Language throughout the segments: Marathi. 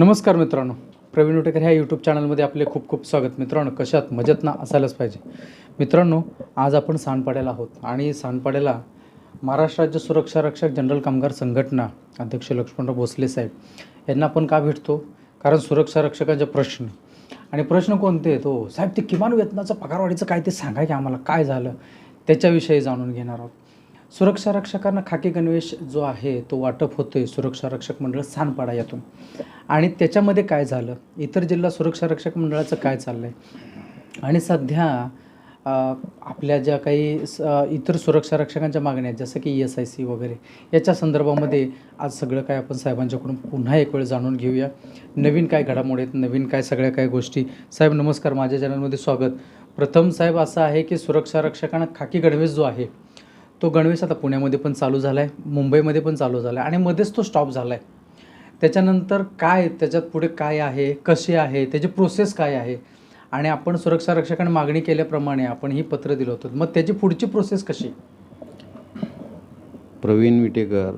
नमस्कार मित्रांनो. प्रवीण उटेकर ह्या यूट्यूब चॅनलमध्ये आपले खूप खूप स्वागत. मित्रांनो कशात मजेत ना असायलाच पाहिजे. मित्रांनो आज आपण सानपाड्याला आहोत आणि सानपाड्याला महाराष्ट्र राज्य सुरक्षा रक्षक जनरल कामगार संघटना अध्यक्ष लक्ष्मणराव भोसले साहेब यांना आपण का भेटतो? कारण सुरक्षा रक्षकांचे प्रश्न. आणि प्रश्न कोणते? आहेत साहेब ते किमान वेतनाचं पगारवाढीचं काय ते सांगा की आम्हाला? काय झालं? त्याच्याविषयी जाणून घेणार आहोत. सुरक्षा रक्षकांना खाकी गणवेश जो आहे तो वाटप होतोय सुरक्षा रक्षक मंडळ सानपाडा यातून. आणि त्याच्यामध्ये काय झालं? इतर जिल्हा सुरक्षा रक्षक मंडळाचं काय चाललं आहे आणि सध्या आपल्या ज्या काही स- इतर सुरक्षा रक्षकांच्या मागण्या आहेत जसं की ई एस आय सी वगैरे याच्या संदर्भामध्ये आज सगळं काय आपण साहेबांच्याकडून पुन्हा एक वेळ जाणून घेऊया. नवीन काय घडामोडी आहेत नवीन काय सगळ्या काय गोष्टी. साहेब नमस्कार. माझ्या चॅनलमध्ये स्वागत. प्रथम साहेब असं आहे की सुरक्षा रक्षकांना खाकी गणवेश जो आहे तो गणवेश आता पुण्यामध्ये पण चालू झाला आहे मुंबईमध्ये पण चालू झाला आहे आणि मध्येच तो स्टॉप झाला आहे त्याच्यानंतर काय त्याच्यात पुढे काय आहे कसे आहे त्याची प्रोसेस काय आहे? आणि आपण सुरक्षा रक्षकांना मागणी केल्याप्रमाणे आपण ही पत्र दिलं होतं. मग त्याची पुढची प्रोसेस कशी? प्रवीण विटेकर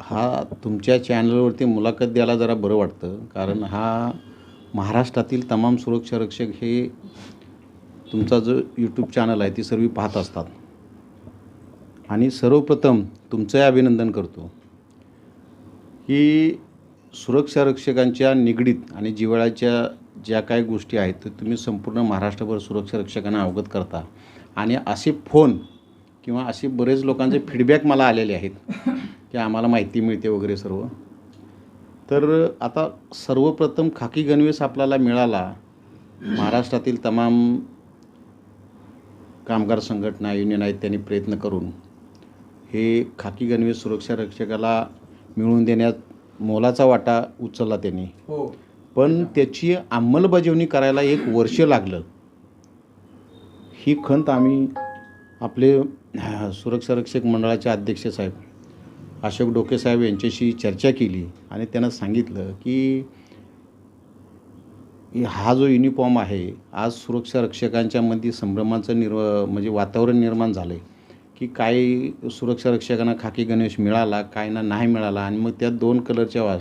हा तुमच्या चॅनलवरती मुलाखत द्यायला जरा बरं वाटतं. कारण हा महाराष्ट्रातील तमाम सुरक्षा रक्षक हे तुमचा जो यूट्यूब चॅनल आहे ती सर्व पाहत असतात. आणि सर्वप्रथम तुमचंही अभिनंदन करतो. की सुरक्षा रक्षकांच्या निगडीत आणि जिव्हाळ्याच्या ज्या काही गोष्टी आहेत तर तुम्ही संपूर्ण महाराष्ट्रभर सुरक्षा रक्षकांना अवगत करता. आणि असे फोन किंवा असे बरेच लोकांचे फीडबॅक मला आलेले आहेत की आम्हाला माहिती मिळते वगैरे सर्व. तर आता सर्वप्रथम खाकी गणवेश आपल्याला मिळाला महाराष्ट्रातील तमाम कामगार संघटना युनियन आहेत त्यांनी प्रयत्न करून हे खाकी गणवेश सुरक्षा रक्षकाला मिळवून देण्यात मोलाचा वाटा उचलला त्यांनी. हो. पण त्याची अंमलबजावणी करायला एक वर्ष लागलं. ही खंत आम्ही आपले सुरक्षा रक्षक मंडळाचे अध्यक्ष साहेब अशोक डोके साहेब यांच्याशी चर्चा केली आणि त्यांना सांगितलं की हा जो युनिफॉर्म आहे आज सुरक्षा रक्षकांच्यामध्ये संभ्रमाचं निर्व म्हणजे वातावरण निर्माण झालं आहे की काही सुरक्षा रक्षकांना खाकी गणवेश मिळाला काय ना नाही मिळाला आणि मग त्या दोन कलरच्या वा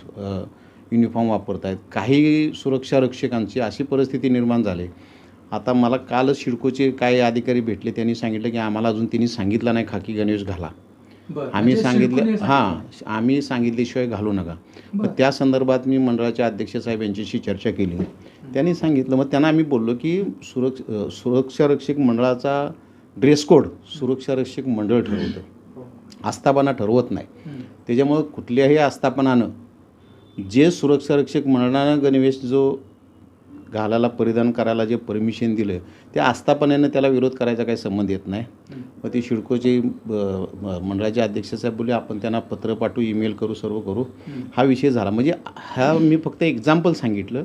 युनिफॉर्म वापरत आहेत काही सुरक्षा रक्षकांची अशी परिस्थिती निर्माण झाली. आता मला कालच शिडकोचे काही अधिकारी भेटले त्यांनी सांगितलं की आम्हाला अजून त्यांनी सांगितलं नाही खाकी गणवेश घाला. आम्ही म्हणजे सांगितलं हां आम्ही सांगितल्याशिवाय घालू नका. मग. त्या संदर्भात मी मंडळाचे अध्यक्ष साहेब यांच्याशी चर्चा केली. त्यांनी सांगितलं मग त्यांना आम्ही बोललो की सुरक्ष अ, सुरक्षा रक्षक मंडळाचा ड्रेस कोड सुरक्षारक्षक मंडळ ठरवतं. आस्थापना ठरवत नाही. त्याच्यामुळं कुठल्याही आस्थापनानं जे सुरक्षारक्षक मंडळानं गणवेश जो घालायला परिधान करायला जे परमिशन दिलं त्या आस्थापनेनं त्याला विरोध करायचा काही संबंध येत नाही. मग ते शिडकोचे मंडळाचे अध्यक्ष साहेब बोलले आपण त्यांना पत्र पाठवू ईमेल करू सर्व करू. हा विषय झाला. म्हणजे हा मी फक्त एक्झाम्पल सांगितलं.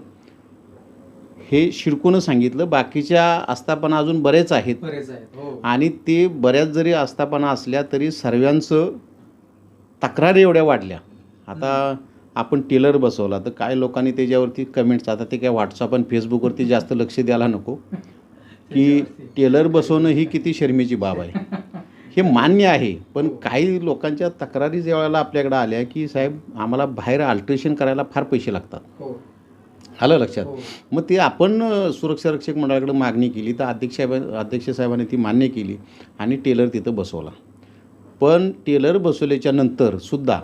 हे शिडकोनं सांगितलं. बाकीच्या आस्थापना अजून बरेच आहेत. बरेच आहेत हो. आणि ते बऱ्याच जरी आस्थापना असल्या तरी सर्वांचं तक्रारी एवढ्या वाढल्या. आता आपण टेलर बसवला तर काय लोकांनी त्याच्यावरती कमेंट्स आता ते काय व्हॉट्सअप आणि फेसबुकवरती जास्त लक्ष द्यायला नको. की टेलर बसवणं ही किती शर्मेची बाब आहे. हे मान्य आहे पण काही लोकांच्या तक्रारी ज्या वेळेला आपल्याकडे आल्या की साहेब आम्हाला बाहेर अल्ट्रेशन करायला फार पैसे लागतात. आलं लक्षात. हो. मग ते आपण सुरक्षा रक्षक मंडळाकडे मागणी केली तर अध्यक्ष साहेब अध्यक्ष साहेबांनी ती मान्य केली आणि टेलर तिथं बसवला. पण टेलर बसवल्याच्या नंतर सुद्धा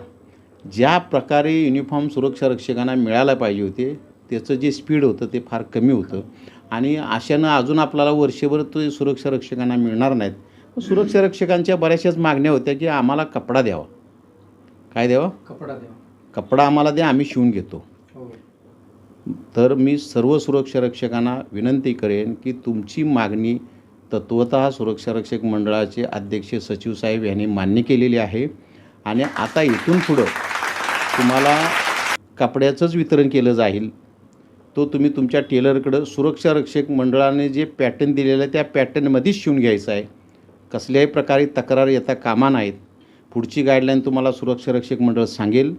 ज्या प्रकारे युनिफॉर्म सुरक्षा रक्षकांना मिळायला पाहिजे होते त्याचं जे स्पीड होतं ते फार कमी होतं. आणि अशानं अजून आपल्याला वर्षभर ते सुरक्षा रक्षकांना मिळणार नाहीत. सुरक्षा रक्षकांच्या बऱ्याचशाच मागण्या होत्या की आम्हाला कपडा द्यावा. काय द्यावा? कपडा द्या कपडा आम्हाला द्या आम्ही शिवून घेतो. तर मी सर्व सुरक्षा रक्षकांना विनंती करेन की तुमची मागणी तत्वत सुरक्षा रक्षक मंडळाचे अध्यक्ष सचिव साहेब यांनी मान्य केलेली आहे. आणि आता इथून पुढं तुम्हाला कपड्याचंच वितरण केलं जाईल. तो तुम्ही तुमच्या टेलरकडं सुरक्षा रक्षक मंडळाने जे पॅटर्न दिलेलं आहे त्या पॅटर्नमध्येच शिवून घ्यायचं आहे. कसल्याही प्रकारे तक्रार येता कामा नाहीत पुढची गाईडलाईन तुम्हाला सुरक्षा रक्षक मंडळ सांगेल.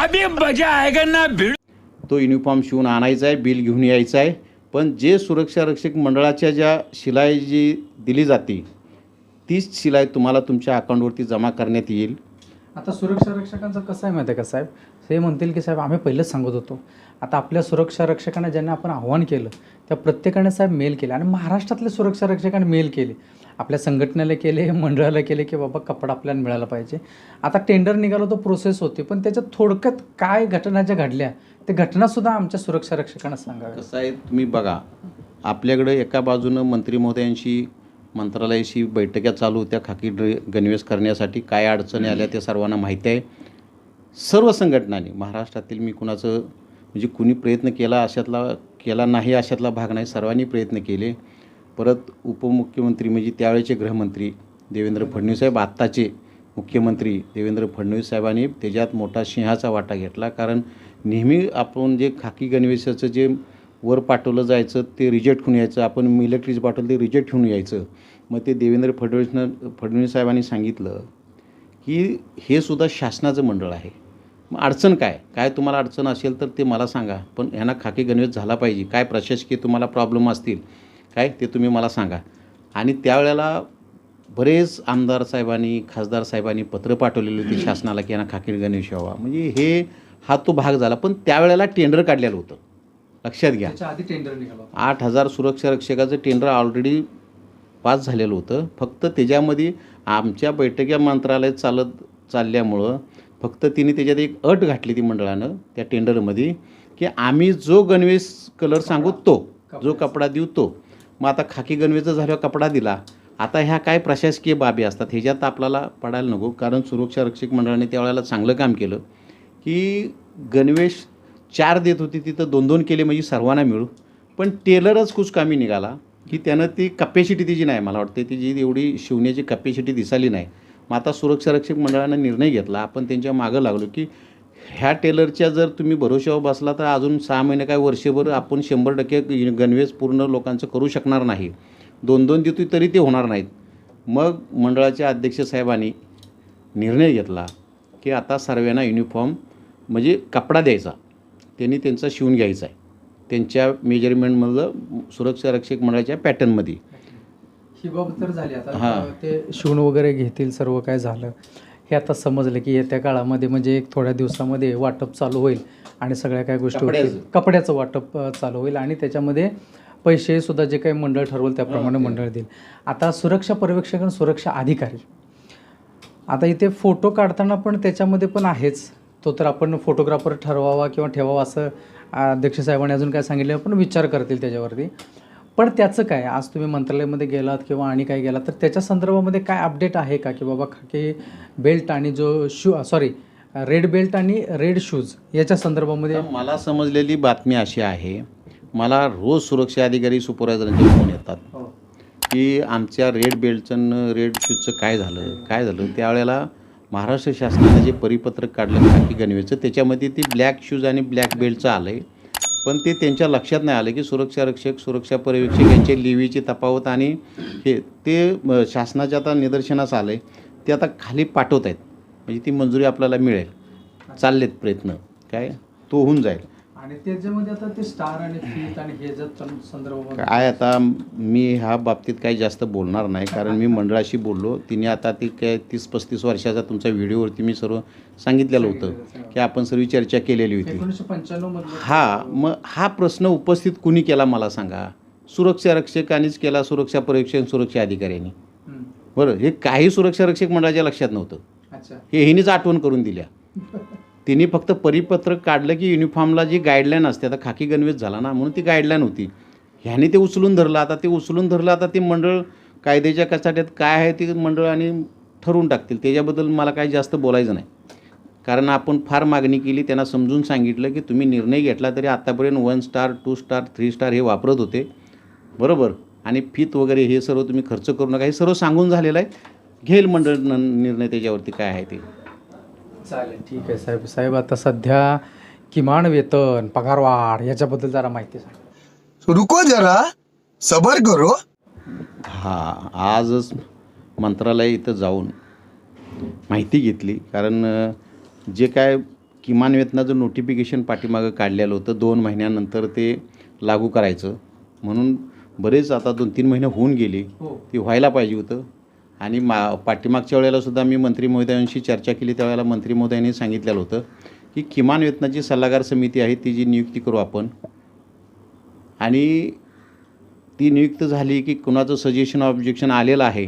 अभी मजा आएगा ना भिड़। तो युनिफॉर्म शिवून आणायचा आहे बिल घेऊन यायचं आहे. पण जे सुरक्षा रक्षक मंडळाच्या ज्या शिलाई जी दिली जाते तीच शिलाई तुम्हाला तुमच्या अकाउंटवरती जमा करण्यात येईल. आता सुरक्षा रक्षकांचं कसं आहे माहिती आहे का साहेब? ते म्हणतील की साहेब आम्ही पहिलंच सांगत होतो. आता आपल्या सुरक्षा रक्षकांना ज्यांना आपण आव्हान केलं त्या प्रत्येकाने साहेब मेल केले. आणि महाराष्ट्रातल्या सुरक्षा रक्षकांनी मेल केले. आपल्या संघटनेला केले मंडळाला केले की बाबा कपडा आपल्याला मिळाला पाहिजे. आता टेंडर निघाला तो प्रोसेस होती. पण त्याच्यात थोडक्यात काय घटना ज्या घडल्या ते घटनासुद्धा आमच्या सुरक्षा रक्षकांना सांगा कसं आहे तुम्ही बघा. आपल्याकडं एका बाजूनं मंत्री महोदयांशी मंत्रालयाशी बैठक्या चालू होत्या. खाकी ड्रे गणवेश करण्यासाठी काय अडचणी आल्या ते सर्वांना माहिती आहे. सर्व संघटनांनी महाराष्ट्रातील मी कुणाचं म्हणजे कुणी प्रयत्न केला अशातला केला नाही अशातला भाग नाही सर्वांनी प्रयत्न केले. परत उपमुख्यमंत्री म्हणजे त्यावेळेचे गृहमंत्री देवेंद्र फडणवीस साहेब आत्ताचे मुख्यमंत्री देवेंद्र फडणवीस साहेबांनी त्याच्यात मोठा सिंहाचा वाटा घेतला. कारण नेहमी आपण जे खाकी गणवेशाचं जे वर पाठवलं जायचं ते रिजेक्ट होऊन यायचं. आपण मिलिटरीज पाठवलं ते रिजेक्ट होऊन यायचं. मग ते देवेंद्र फडणवीसनं फडणवीस साहेबांनी सांगितलं की हे सुद्धा शासनाचं मंडळ आहे. मग अडचण काय? काय तुम्हाला अडचण असेल तर ते मला सांगा. पण ह्यांना खाकी गणवेश झाला पाहिजे. काय प्रशासकीय तुम्हाला प्रॉब्लेम असतील काय ते तुम्ही मला सांगा. आणि त्यावेळेला बरेच आमदार साहेबांनी खासदार साहेबांनी पत्र पाठवलेली होती शासनाला की यांना खाकी गणवेश व्हावा. म्हणजे हे हा तो भाग झाला. पण त्यावेळेला टेंडर काढलेलं होतं. लक्षात घ्या. आधी टेंडर निघालं आठ हजार सुरक्षा रक्षकाचं टेंडर ऑलरेडी पास झालेलं होतं. फक्त त्याच्यामध्ये आमच्या बैठक्या मंत्रालयात चालत चालल्यामुळं फक्त तिने त्याच्यात एक अट घातली ती मंडळानं त्या टेंडरमध्ये की आम्ही जो गणवेश कलर सांगू तो जो कपडा देऊ तो. मग आता खाकी गणवेचा झाल्यावर कपडा दिला. आता ह्या काय प्रशासकीय बाबी असतात ह्याच्यात आपल्याला पडायला नको. कारण सुरक्षा रक्षक मंडळाने त्यावेळेला चांगलं काम केलं की गणवेश चार देत होती तिथं दोन दोन केले म्हणजे सर्वांना मिळू. पण टेलरच कुचकामी निघाला की त्यानं ती कपॅसिटी तिची नाही मला वाटते तिची एवढी शिवण्याची कपॅसिटी दिसाली नाही. मग आता सुरक्षा रक्षक मंडळानं निर्णय घेतला. आपण त्यांच्या मागं लागलो की ह्या टेलरच्या जर तुम्ही भरोश्यावर बसला तर अजून सहा महिने काय वर्षभर आपण शंभर टक्के गणवेश पूर्ण लोकांचं करू शकणार नाही. दोन दोन देतो तरी ते होणार नाहीत. मग मंडळाच्या अध्यक्ष साहेबांनी निर्णय घेतला की आता सर्वांना युनिफॉर्म म्हणजे कपडा द्यायचा. त्यांनी त्यांचा शिवून घ्यायचा आहे. त्यांच्या मेजरमेंटमधलं सुरक्षा रक्षक मंडळाच्या पॅटर्नमध्ये ही बाब तर झाली. आता हां. ते शिवण वगैरे घेतील सर्व काय झालं. हे आता समजलं की येत्या काळामध्ये म्हणजे एक थोड्या दिवसामध्ये वाटप चालू होईल आणि सगळ्या काय गोष्टी होतील. कपड्याचं. कपड्याचं वाटप अ, चालू होईल आणि त्याच्यामध्ये पैसे सुद्धा जे काही मंडळ ठरवलं त्याप्रमाणे मंडळ देईल. आता सुरक्षा पर्यवेक्षक आणि सुरक्षा अधिकारी. आता इथे फोटो काढताना पण त्याच्यामध्ये पण आहेच. तो तर आपण फोटोग्राफर ठरवावा किंवा ठेवावा असं अध्यक्ष साहेबांनी अजून काय सांगितलं पण विचार करतील त्याच्यावरती. पण त्याचं काय? आज तुम्ही मंत्रालयामध्ये गेलात किंवा आणि काय गेलात तर त्याच्या संदर्भामध्ये काय अपडेट आहे का? की बाबा खाकी बेल्ट आणि जो शू सॉरी रेड बेल्ट आणि रेड शूज याच्या संदर्भामध्ये मला समजलेली बातमी अशी आहे मला रोज सुरक्षा अधिकारी सुपरवायझरांचे फोन येतात हो. की आमच्या रेड बेल्टचं रेड शूजचं काय झालं? काय झालं? त्यावेळेला महाराष्ट्र शासनानं जे परिपत्रक काढलं खाकी गणवेचं त्याच्यामध्ये ती ब्लॅक शूज आणि ब्लॅक बेल्टचं आलं आहे पण ते त्यांच्या लक्षात नाही आलं की सुरक्षा रक्षक सुरक्षा पर्यवेक्षक यांचे लिवीची तफावत आणि हे ते शासनाच्या आता निदर्शनास आलं. आहे ते आता खाली पाठवत आहेत. म्हणजे ती मंजुरी आपल्याला मिळेल. चाललेत प्रयत्न. काय? तो होऊन जाईल. आणि त्याच्यामध्ये आता ते स्टार आणि फीत आणि हे जर संदर्भामध्ये काय आता मी ह्या बाबतीत काही जास्त बोलणार नाही कारण मी मंडळाशी बोललो. तिने आता ती काय तीस पस्तीस वर्षाचा तुमचा व्हिडिओवरती मी सर्व सांगितलेलं होतं की आपण सर्व चर्चा केलेली होती. हा मग हा प्रश्न उपस्थित कुणी केला मला सांगा? सुरक्षा रक्षकांनीच केला सुरक्षा पर्यवेक्षण सुरक्षा अधिकाऱ्यांनी. बरं हे काही सुरक्षा रक्षक मंडळाच्या लक्षात नव्हतं. हे हिनीच आठवण करून दिल्या. तिने फक्त परिपत्रक काढलं की युनिफॉर्मला जी गाईडलाईन असते आता खाकी गणवेश झाला ना म्हणून ती गाईडलाईन होती. ह्याने ते उचलून धरलं आता ते उचलून धरलं आता ते मंडळ कायद्याच्या कचाट्यात काय आहे ते मंडळ आणि ठरवून टाकतील. त्याच्याबद्दल मला काही जास्त बोलायचं नाही. कारण आपण फार मागणी केली त्यांना समजून सांगितलं की तुम्ही निर्णय घेतला तरी आत्तापर्यंत one star two star three star हे वापरत होते. बरोबर? आणि फीत वगैरे हे सर्व तुम्ही खर्च करू नका हे सर्व सांगून झालेलं आहे. घेईल मंडळ न- निर्णय त्याच्यावरती काय आहे ते. चालेल ठीक आहे. साहेब साहेब आता सध्या किमान वेतन पगारवाढ याच्याबद्दल जरा माहिती सांगा. रुको जरा सबर करो. हा आजच मंत्रालय इथं जाऊन माहिती घेतली. कारण अ, जे काय किमान वेतनाचं नोटिफिकेशन पाठीमागं काढलेलं होतं दोन महिन्यानंतर ते लागू करायचं. म्हणून बरेच आता दोन तीन महिने होऊन गेले. हो. ते व्हायला पाहिजे होतं. आणि मा पाठीमागच्या वेळेला सुद्धा मी मंत्री महोदयांशी चर्चा केली त्यावेळेला मंत्री महोदयांनी सांगितलेलं होतं की किमान वेतनाची सल्लागार समिती आहे ती जी नियुक्ती करू आपण. आणि ती नियुक्त झाली की कुणाचं सजेशन ऑब्जेक्शन आलेलं आहे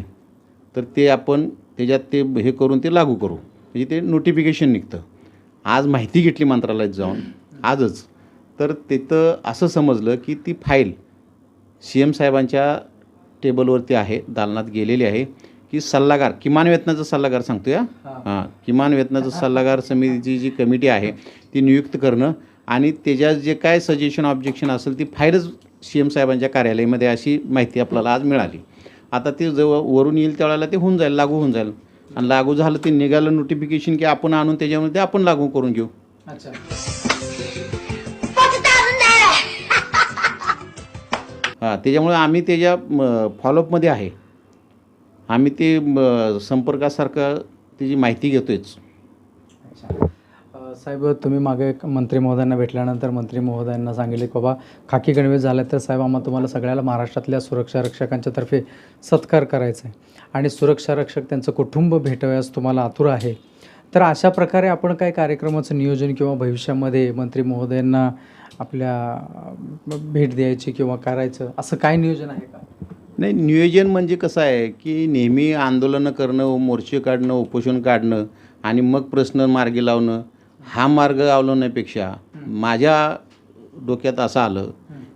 तर ते आपण त्याच्यात ते हे करून ते लागू करू. म्हणजे ते नोटिफिकेशन निघतं. आज माहिती घेतली मंत्रालयात जाऊन आजच. तर तिथं असं समजलं की ती फाईल सी एम साहेबांच्या टेबलवरती आहे दालनात गेलेली आहे. की सल्लागार किमान वेतनाचा सल्लागार सांगतो या हां. किमान वेतनाचा सल्लागार समितीची जी कमिटी आहे ती नियुक्त करणं आणि त्याच्यात जे काय सजेशन ऑब्जेक्शन असेल ती फाईलच सी एम साहेबांच्या कार्यालयामध्ये अशी माहिती आपल्याला आज मिळाली. आता ते जेव्हा वरून येईल त्यावेळेला ते होऊन जाईल लागू होऊन जाईल. आणि लागू झालं ते निघालं नोटिफिकेशन की आपण आणून त्याच्यामध्ये आपण लागू करून घेऊ. अच्छा. हां त्याच्यामुळे आम्ही त्याच्या फॉलोअपमध्ये आहे. आम्ही ते संपर्कासारखं त्याची माहिती घेतोयच. अच्छा साहेब तुम्ही मागे मंत्री महोदयांना भेटल्यानंतर मंत्री महोदयांना सांगितले की बाबा खाकी गणवेश झाला तर साहेब आम्हाला तुम्हाला सगळ्याला महाराष्ट्रातल्या सुरक्षा रक्षकांच्या तर्फे सत्कार करायचा आहे. आणि सुरक्षा रक्षक त्यांचं कुटुंब भेटावयास तुम्हाला आतुर आहे. तर अशा प्रकारे आपण काय कार्यक्रमाचं नियोजन किंवा भविष्यामध्ये मंत्री महोदयांना आपल्या भेट द्यायची किंवा करायचं असं काय नियोजन आहे का? नाही नियोजन म्हणजे कसं आहे की नेहमी आंदोलनं करणं मोर्चे काढणं उपोषण काढणं आणि मग प्रश्न मार्गी लावणं हा मार्ग अवलंबण्यापेक्षा माझ्या डोक्यात असं आलं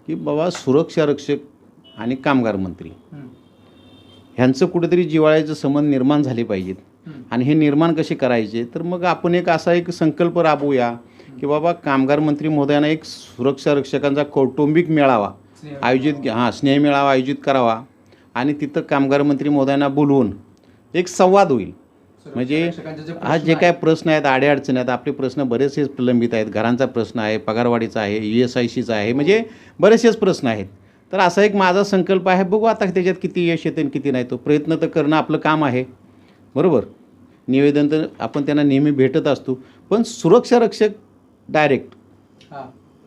की बाबा सुरक्षा रक्षक आणि कामगार मंत्री. ह्यांचं कुठेतरी जिवाळ्याचं संबंध निर्माण झाले पाहिजेत. आणि हे निर्माण कसे करायचे? तर मग आपण एक असा एक संकल्प राबवूया की बाबा कामगार मंत्री महोदयांना एक सुरक्षा रक्षकांचा कौटुंबिक मेळावा आयोजित हां स्नेह मेळावा आयोजित करावा आणि तिथं कामगार मंत्री महोदयांना बोलवून एक संवाद होईल. म्हणजे हा जे काय प्रश्न आहेत अडीअडचणी आहेत आपले प्रश्न बरेचसे प्रलंबित आहेत. घरांचा प्रश्न आहे पगारवाढीचा आहे यू एस आय सीचा आहे म्हणजे बरेचसेच प्रश्न आहेत. तर असा एक माझा संकल्प आहे बघू आता त्याच्यात किती यश येते आणि किती नाही. तो प्रयत्न तर करणं आपलं काम आहे. बरोबर? निवेदन तर आपण त्यांना नेहमी भेटत असतो. पण सुरक्षा रक्षक डायरेक्ट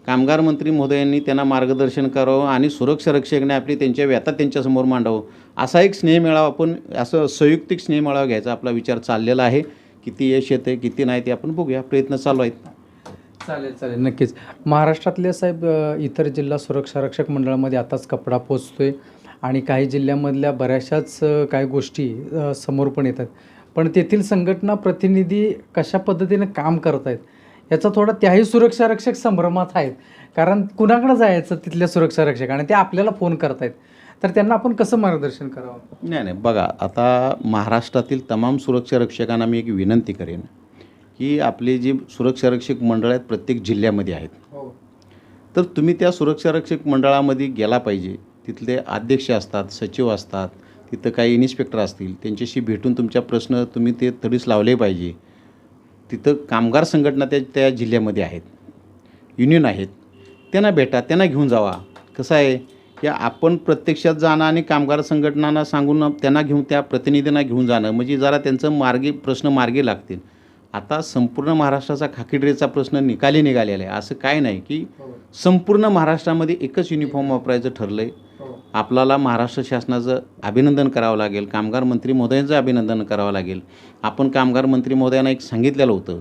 कामगार मंत्री महोदयांनी त्यांना मार्गदर्शन करावं आणि सुरक्षा रक्षकने आपली त्यांच्या व्यथा त्यांच्यासमोर मांडावं. असा एक स्नेह मेळावा आपण असं संयुक्तिक स्नेह मेळावा घ्यायचा आपला विचार चाललेला आहे. किती यश येते किती नाही ते आपण बघूया. प्रयत्न चालू आहेत. चालेल चालेल. नक्कीच. महाराष्ट्रातले साहेब इतर जिल्हा सुरक्षा रक्षक मंडळामध्ये आताच कपडा पोचतोय आणि काही जिल्ह्यामधल्या बऱ्याचशाच काही गोष्टी समोर पण येतात. पण तेथील संघटना प्रतिनिधी कशा पद्धतीने काम करत आहेत याचा थोडा त्याही सुरक्षा रक्षक संभ्रमात आहेत. कारण कुणाकडे जायचं तिथल्या सुरक्षा रक्षक आणि ते आपल्याला फोन करतायत. तर त्यांना आपण कसं मार्गदर्शन करावं? नाही नाही. बघा आता महाराष्ट्रातील तमाम सुरक्षा रक्षकांना मी एक विनंती करेन की आपले जे सुरक्षा रक्षक मंडळ आहेत प्रत्येक जिल्ह्यामध्ये आहेत. हो. तर तुम्ही त्या सुरक्षा रक्षक मंडळामध्ये गेला पाहिजे. तिथले अध्यक्ष असतात सचिव असतात तिथं काही इन्स्पेक्टर असतील त्यांच्याशी भेटून तुमच्या प्रश्न तुम्ही ते तडीस लावले पाहिजे. तिथं कामगार संघटना त्या त्या जिल्ह्यामध्ये आहेत. युनियन आहेत. त्यांना भेटा त्यांना घेऊन जावा. कसं आहे? की आपण प्रत्यक्षात जाणं आणि कामगार संघटनांना सांगून त्यांना घेऊन त्या प्रतिनिधींना घेऊन जाणं म्हणजे जरा त्यांचं मार्गी प्रश्न मार्गी लागतील. आता संपूर्ण महाराष्ट्राचा खाकीड्रेचा प्रश्न निकाली निघालेला आहे. असं काय नाही की संपूर्ण महाराष्ट्रामध्ये एकच युनिफॉर्म वापरायचं ठरलं आहे आपल्याला महाराष्ट्र शासनाचं अभिनंदन करावं लागेल कामगार मंत्री महोदयांचं अभिनंदन करावं लागेल. आपण कामगार मंत्री महोदयांना एक सांगितलेलं होतं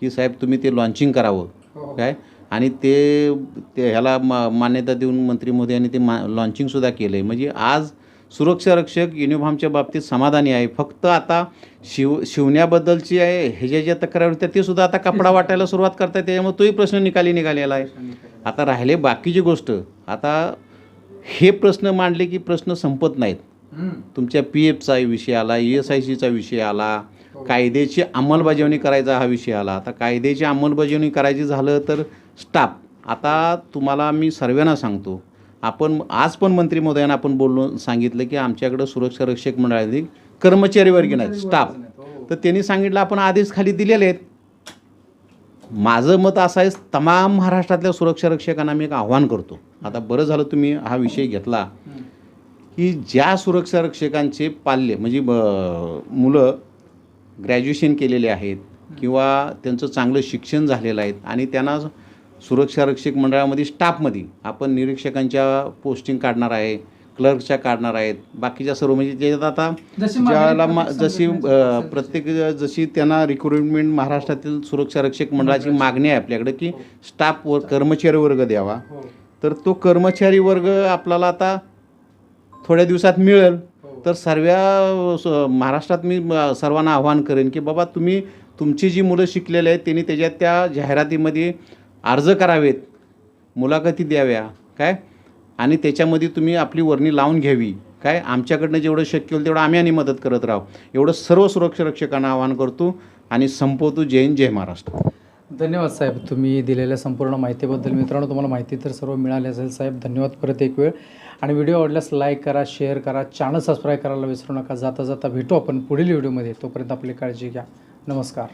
की साहेब तुम्ही ते लॉन्चिंग करावं. काय? आणि ते ते ह्याला मा मान्यता देऊन मंत्री महोदयांनी ते मा लॉन्चिंगसुद्धा केलं आहे म्हणजे आज सुरक्षा रक्षक युनिफॉर्मच्या बाबतीत समाधानी आहे. फक्त आता शिव शिवण्याबद्दलची आहे ह्याच्या ज्या तक्रार होत्या ते सुद्धा आता कपडा वाटायला सुरुवात करतात त्याच्यामुळे तोही प्रश्न निकाली निघालेला आहे. आता राहिले बाकीची गोष्ट. आता हे प्रश्न मांडले की प्रश्न संपत नाहीत. तुमच्या पी एफचा विषय आला ई एस आय सीचा विषय आला कायद्याची अंमलबजावणी करायचा हा विषय आला. आता कायद्याची अंमलबजावणी करायची झालं तर स्टाफ आता तुम्हाला मी सर्वांना सांगतो आपण आज पण मंत्री महोदयांना आपण बोललो सांगितलं की आमच्याकडं सुरक्षा रक्षक मंडळातील कर्मचारी वर्ग नाहीत. स्टाफ तर त्यांनी सांगितलं आपण आदेश खाली दिलेले आहेत. माझं मत असं आहे तमाम महाराष्ट्रातल्या सुरक्षा रक्षकांना मी एक आव्हान करतो. आता बरं झालं तुम्ही हा विषय घेतला. की ज्या सुरक्षा रक्षकांचे पाल्य म्हणजे ब- मुलं ग्रॅज्युएशन केलेले आहेत किंवा त्यांचं चांगलं शिक्षण झालेलं आहे आणि त्यांना सुरक्षा रक्षक मंडळामध्ये स्टाफमध्ये आपण निरीक्षकांच्या पोस्टिंग काढणार आहे क्लर्कच्या काढणार आहेत बाकीच्या सर्व म्हणजे ज्याच्यात आता ज्याला जशी प्रत्येक जशी त्यांना रिक्रुटमेंट महाराष्ट्रातील सुरक्षा रक्षक मंडळाची मागणी आहे आपल्याकडे की स्टाफ वर कर्मचारी वर्ग द्यावा. हो. तर तो कर्मचारी वर्ग आपल्याला आता थोड्या दिवसात मिळेल. तर सर्व स- महाराष्ट्रात मी सर्वांना आव्हान करेन की बाबा तुम्ही तुमची जी मुलं शिकलेली आहेत त्यांनी त्याच्यात त्या जाहिरातीमध्ये अर्ज करावेत. मुलाखती द्याव्या. काय? आणि त्याच्यामध्ये तुम्ही आपली वर्णी लावून घ्यावी. काय? आमच्याकडनं जेवढं शक्य होईल तेवढं आम्ही आणि मदत करत राहू. एवढं सर्व सुरक्षा रक्षकांना आवाहन करतो आणि संपवतो जय हिंद जय महाराष्ट्र. धन्यवाद साहेब तुम्ही दिलेल्या संपूर्ण माहितीबद्दल. मित्रांनो तुम्हाला माहिती तर सर्व मिळाली असेल साहेब. धन्यवाद परत एक वेळ. आणि व्हिडिओ आवडल्यास लाईक करा शेअर करा चॅनल सबस्क्राईब करायला विसरू नका. जाता जाता भेटू आपण पुढील व्हिडिओमध्ये. तोपर्यंत आपली काळजी घ्या. नमस्कार.